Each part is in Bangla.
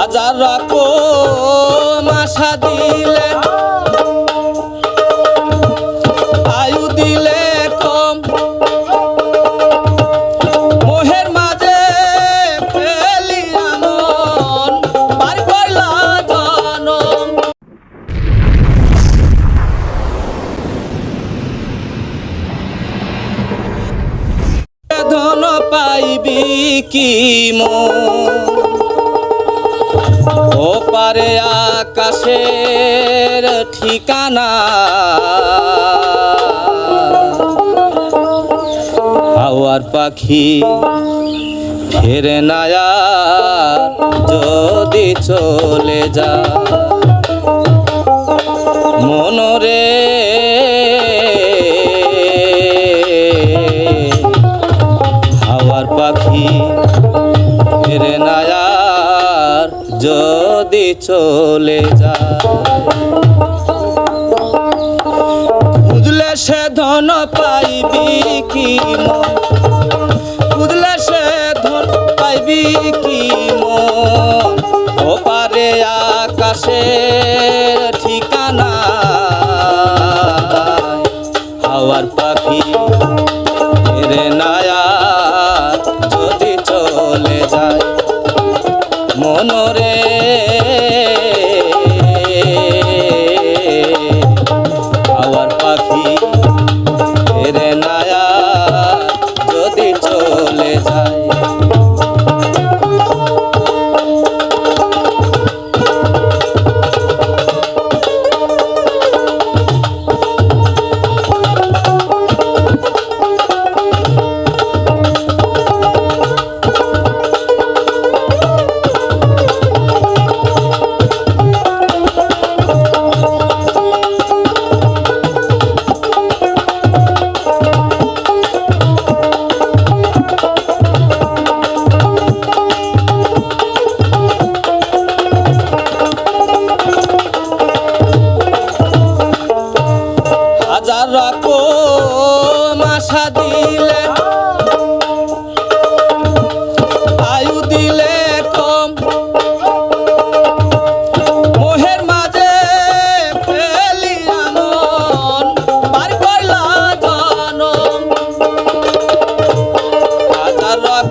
হাজার রাখো মাসা দিলে, আয়ু দিলে কম। মোহের মাঝে পেলি আমন পার কইলা জনম। ধন পাইবি কি ও পারে আকাশের ঠিকানা। হাওয়ার পাখি ফেরে নায়া যদি চলে যা মনরে চলে যায়। বুঝলে সে ধন পাইবি কি মন? বুঝলে সে ধন পাইবি কি মন? ও পারে আকাশের ঠিকানা হাওয়ার পাখি রে নায়া যদি চলে যায়, মনরে চলে যায় হাজার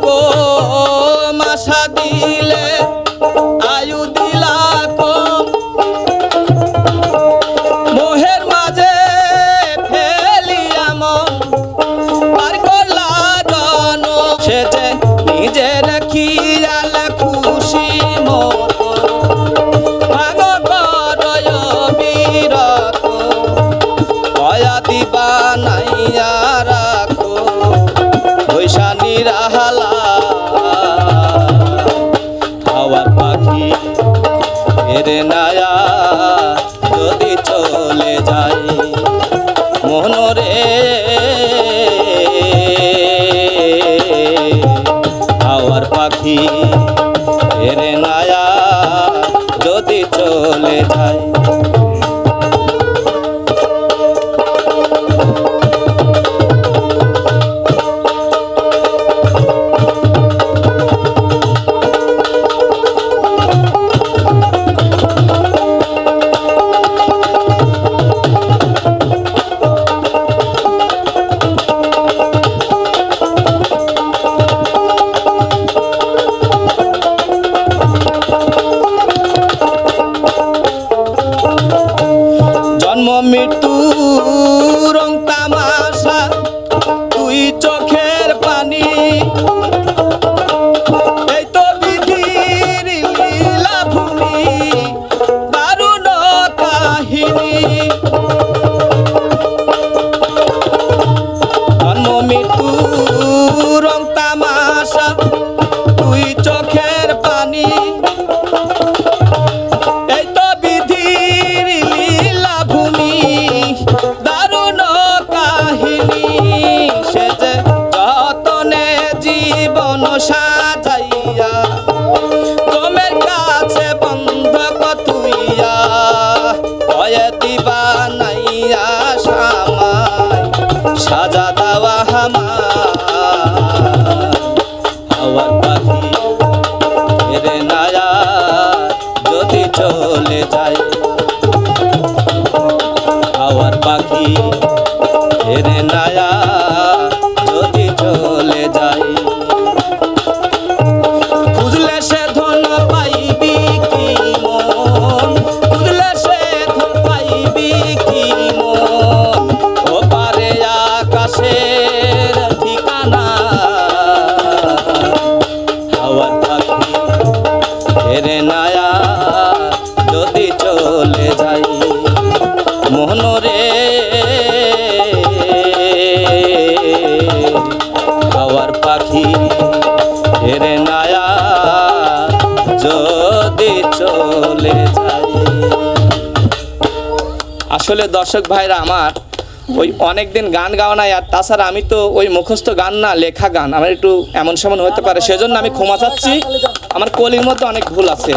রাখো মাসা দিলে, আয়ু দিলা কম মোহের মাঝে ফেলি আমন পার করলা জন সে যে নিজের খিয়াল খুশি মতো ভাগ করয় বিরত কয়া দিবা নাইয়া এরে নায়া যদি চলে যায় মনরে। আওয়ার পাখি রে নায়া যদি চলে যায় ঠিকানা। পাখি হেরে নায়া যদি চলে যাই হেরে নায়া যদি চলে যায় আসলে দর্শক ভাইরা আমার ওই অনেক দিন গান গাওয়া নাই, আর তাছাড়া আমি তো ওই মুখস্থ গান না, লেখা গান। আমার একটু এমন সেমন হতে পারে, সেজন্য আমি ক্ষমা চাচ্ছি। আমার কলির মধ্যে অনেক ভুল আছে।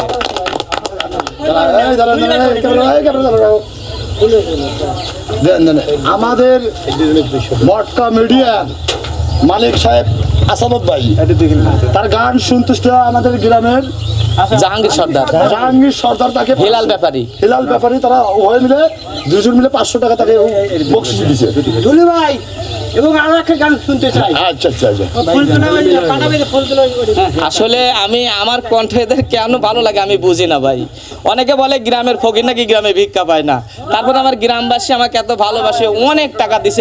আমাদের মটকা মিডিয়া মালিক সাহেব আসাদত ভাই। তার গান সন্তুষ্ট আমাদের গ্রামের জাহাঙ্গীর সর্দার। জাহাঙ্গীর সর্দার তাকে হিলাল ব্যাপারী। হিলাল ব্যাপারী তারা উভয় মিলে দুজন মিলে পাঁচশো টাকা তাকে বকশিস দুলু ভাই এবং আরও একটা গান শুনতে চাই। আচ্ছা আচ্ছা আচ্ছা। ফুলতলা পাঠাবে ফুলতলা আসলে আমি আমার কণ্ঠ এদের কেন ভালো লাগে আমি বুঝি না ভাই। অনেকে বলে গ্রামের ফকির নাকি গ্রামে ভিক্ষা পায় না। তারপর আমার গ্রামবাসী আমাকে এত ভালোবাসে অনেক টাকা দিছে